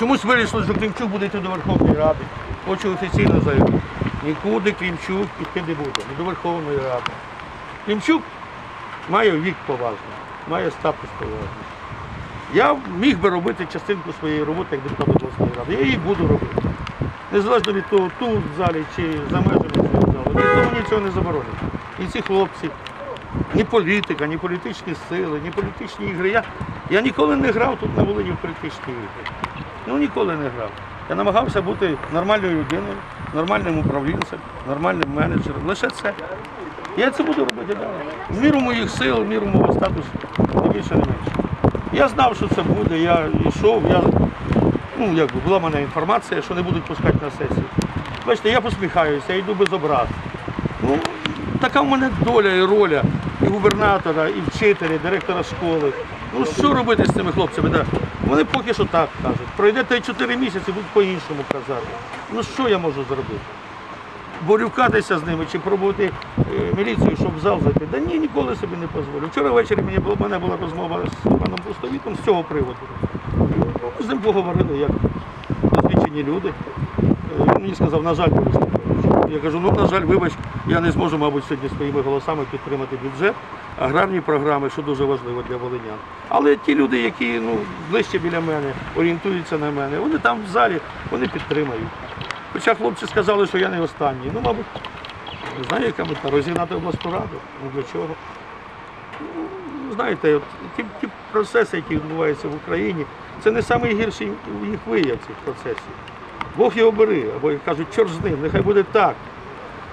Чомусь вирішили, що Клімчук буде йти до Верховної Ради. Хочу офіційно заявити. Нікуди Клімчук йти не буде, не до Верховної Ради. Клімчук має вік поважний, має статус поважний. Я міг би робити частинку своєї роботи як депутат обласної ради. Я її буду робити. Незалежно від того, тут в залі чи за межами цього залу. Ніхто мені цього не заборонить. І ці хлопці, ні політика, ні політичні сили, ні політичні ігри. Я, я ніколи не грав тут на Волині в політичні ігри. Ну ніколи не грав. Я намагався бути нормальною людиною, нормальним управлінцем, нормальним менеджером. Лише це. Я це буду робити далі. В міру моїх сил, в міру мого статусу, не більше, не менше. Я знав, що це буде, я йшов, я, ну, якби, була в мене інформація, що не будуть пускати на сесію. Бачите, я посміхаюся, я йду без образ. Ну, така в мене доля і роля і губернатора, і вчителя, і директора школи. Ну що робити з цими хлопцями? Вони поки що так кажуть. Пройде 3-4 місяці, будуть по-іншому казати. Ну що я можу зробити? борюкатися з ними чи пробувати е, міліцію, щоб в зал зайти. Да ні, ніколи собі не дозволю. Вчора ввечері мені була, мене була розмова з паном Пустовітом з цього приводу. Ми з ним поговорили, як досвідчені люди. Е, Він мені сказав, на жаль. Я кажу, ну на жаль, вибач, я не зможу, мабуть, сьогодні своїми голосами підтримати бюджет, аграрні програми, що дуже важливо для волинян. Але ті люди, які ну, ближче біля мене, орієнтуються на мене, вони там в залі, вони підтримають. Хоча хлопці сказали, що я не останній. Ну, мабуть, не знаю, яка мета, розігнати обласну раду. Ну для чого? Ну, знаєте, от, ті, ті процеси, які відбуваються в Україні, це не найгірший їх вияв цих процесів. Бог його бери, або кажуть, чорт з ним, нехай буде так.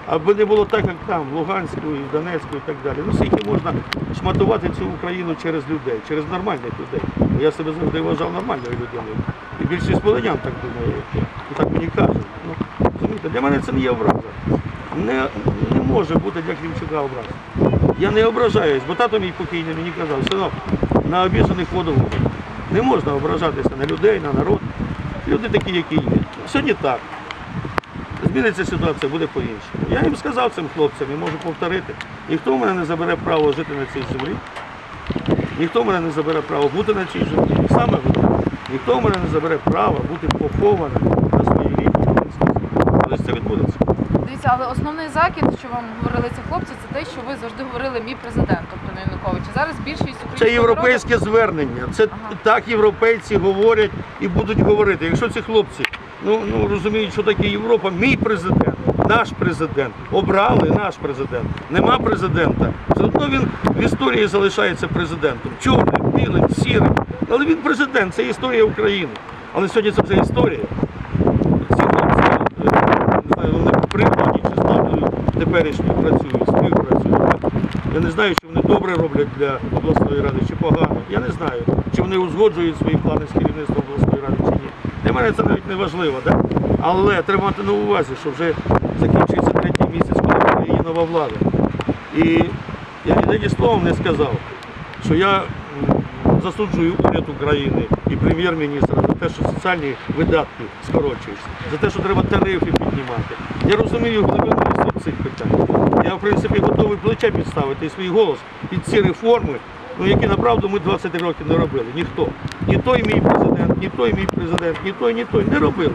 Аби не було так, як там, в Луганську, і Донецьку і так далі. Ну, скільки можна шматувати цю Україну через людей, через нормальних людей. Бо Я себе завжди вважав нормальною людиною. І більшість волинян так думає, я. Ну, так мені кажуть. Ну, розумієте, для мене це не є образа. Не, не може бути для Клімчука образа. Я не ображаюсь, бо тато мій покійний мені казав, синок, на обіжених воду. Не можна ображатися на людей, на народ. Люди такі, які є. Сьогодні так. Зміниться ситуація, буде по-іншому. Я їм сказав цим хлопцям і можу повторити. Ніхто в мене не забере право жити на цій землі. Ніхто в мене не забере право бути на цій землі. Саме головне, ніхто в мене не забере право бути похованим на своїй рідній. Але це відбудеться. Дивіться, але основний закид, що вам говорили ці хлопці, це те, що ви завжди говорили мій президент, тобто не Янукович. А Зараз більшість Це європейське звернення. Це Ага. так європейці говорять і будуть говорити. Якщо ці хлопці ну, ну розуміють, що таке Європа, мій президент, наш президент, обрали наш президент. Нема президента. Все одно він в історії залишається президентом. Чорним, білим, сірим. Але він президент, це історія України. Але сьогодні це вже історія. Ці хлопці, е, вони при владі чи з владою теперішньою працюють, співпрацюють. Я не знаю, вони добре роблять для обласної ради, чи погано. Я не знаю, чи вони узгоджують свої плани з керівництвом обласної ради, чи ні. Для мене це навіть не важливо, да? але треба мати на увазі, що вже закінчується третій місяць, коли Україні нова влада. І я ні словом не сказав, що я засуджую уряд України і прем'єр-міністра за те, що соціальні видатки скорочуються, за те, що треба тарифи піднімати. Я розумію глибину цих питань. Я, в принципі, готовий плече підставити і свій голос під ці реформи, ну, які направду ми 20 років не робили. Ніхто. Ні той мій президент, ні той мій президент, ні той, ні той не робили.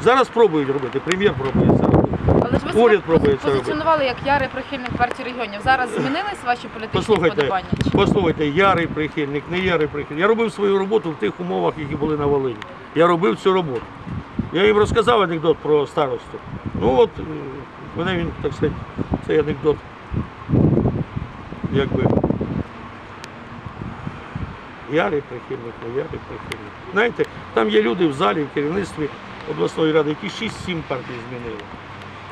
Зараз пробують робити, прем'єр пробує це робити. Але ж ви Уряд себе пробує це позиціонували як ярий прихильник партії регіонів. Зараз змінились ваші політичні Послухайте, вподобання? Чи- послухайте, ярий прихильник, не ярий прихильник. Я робив свою роботу в тих умовах, які були на Волині. Я робив цю роботу. Я їм розказав анекдот про старосту. Ну от, мене він, так сказати, цей анекдот, якби. Ярий прихильник, не ярий прихильник. Знаєте, там є люди в залі, в керівництві обласної ради, які 6-7 партій змінили.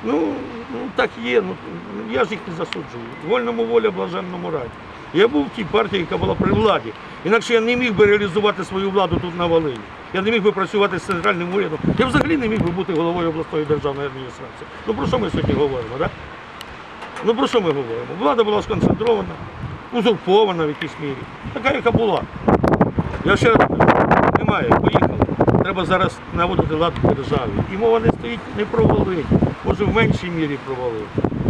Ну, ну так є, ну я ж їх не засуджую. Вольному воля, блаженному раді. Я був в тій партії, яка була при владі. Інакше я не міг би реалізувати свою владу тут на Волині. Я не міг би працювати з центральним урядом. Я взагалі не міг би бути головою обласної державної адміністрації. Ну про що ми сьогодні говоримо, так? Ну про що ми говоримо? Влада була сконцентрована, узурпована в якійсь мірі. Така, яка була. Я ще раз кажу, немає, поїхали. Треба зараз наводити лад в державі. І мова не стоїть не про Волинь, може в меншій мірі про Волинь.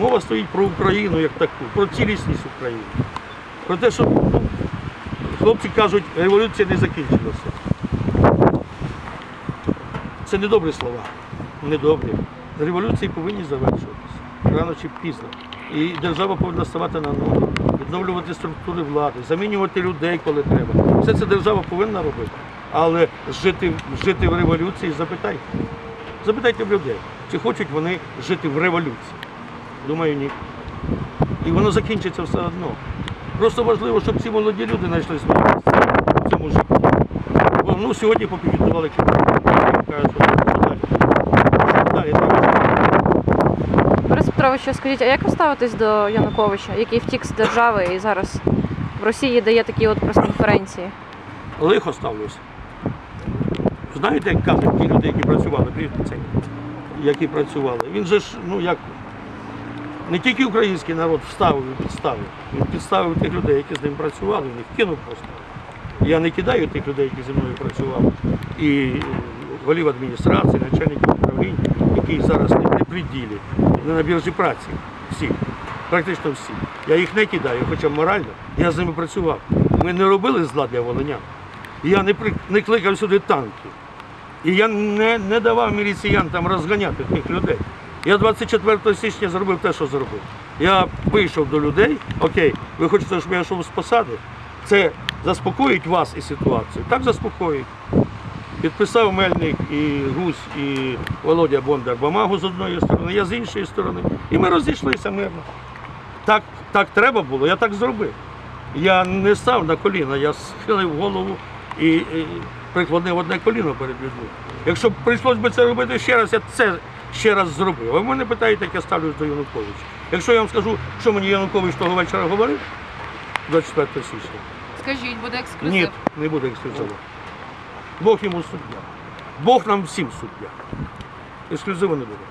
Мова стоїть про Україну як таку, про цілісність України. Про те, що ну, хлопці кажуть, революція не закінчилася. Це не добрі слова. Недобрі. Революції повинні завершуватися рано чи пізно. І держава повинна ставати на ноги, відновлювати структури влади, замінювати людей, коли треба. Все це держава повинна робити. Але жити, жити в революції запитайте. Запитайте в людей, чи хочуть вони жити в революції. Думаю, ні. І воно закінчиться все одно. Просто важливо, щоб ці молоді люди знайшли своє в цьому житті. Ну, сьогодні попідвідували Кажуть, що далі. Що далі треба? Петрович, скажіть, а як ви ставитесь до Януковича, який втік з держави і зараз в Росії дає такі от прес-конференції? Лихо ставлюся. Знаєте, як кажуть ті люди, які працювали, цей, які працювали. Він же ж, ну як, не тільки український народ вставив і підставив. Він підставив тих людей, які з ним працювали, він їх кинув просто. Я не кидаю тих людей, які зі мною працювали. І голів адміністрації, начальників управлінь, які зараз не при приділі, не на біржі праці. Всі, практично всі. Я їх не кидаю, хоча морально я з ними працював. Ми не робили зла для волинян. Я не, при, не кликав сюди танки. І я не, не давав міліціянтам розганяти тих людей. Я 24 січня зробив те, що зробив. Я вийшов до людей, окей, ви хочете, щоб я йшов з посади? Це заспокоїть вас і ситуацію. Так заспокоїть. Підписав Мельник і Гусь, і Володя Бондар бумагу з одної сторони, я з іншої сторони. І ми розійшлися мирно. Так, так треба було, я так зробив. Я не став на коліна, я схилив голову і, і приклонив одне коліно перед людьми. Якщо б прийшлось би це робити ще раз, я це ще раз зробив. А ви мене питаєте, як я ставлюсь до Януковича. Якщо я вам скажу, що мені Янукович того вечора говорив, 24 січня, Скажіть, буде ексклюзив. ні, не буде ексклюзиву. Бог йому суддя. Бог нам всім суддя. Ексклюзиву не буде.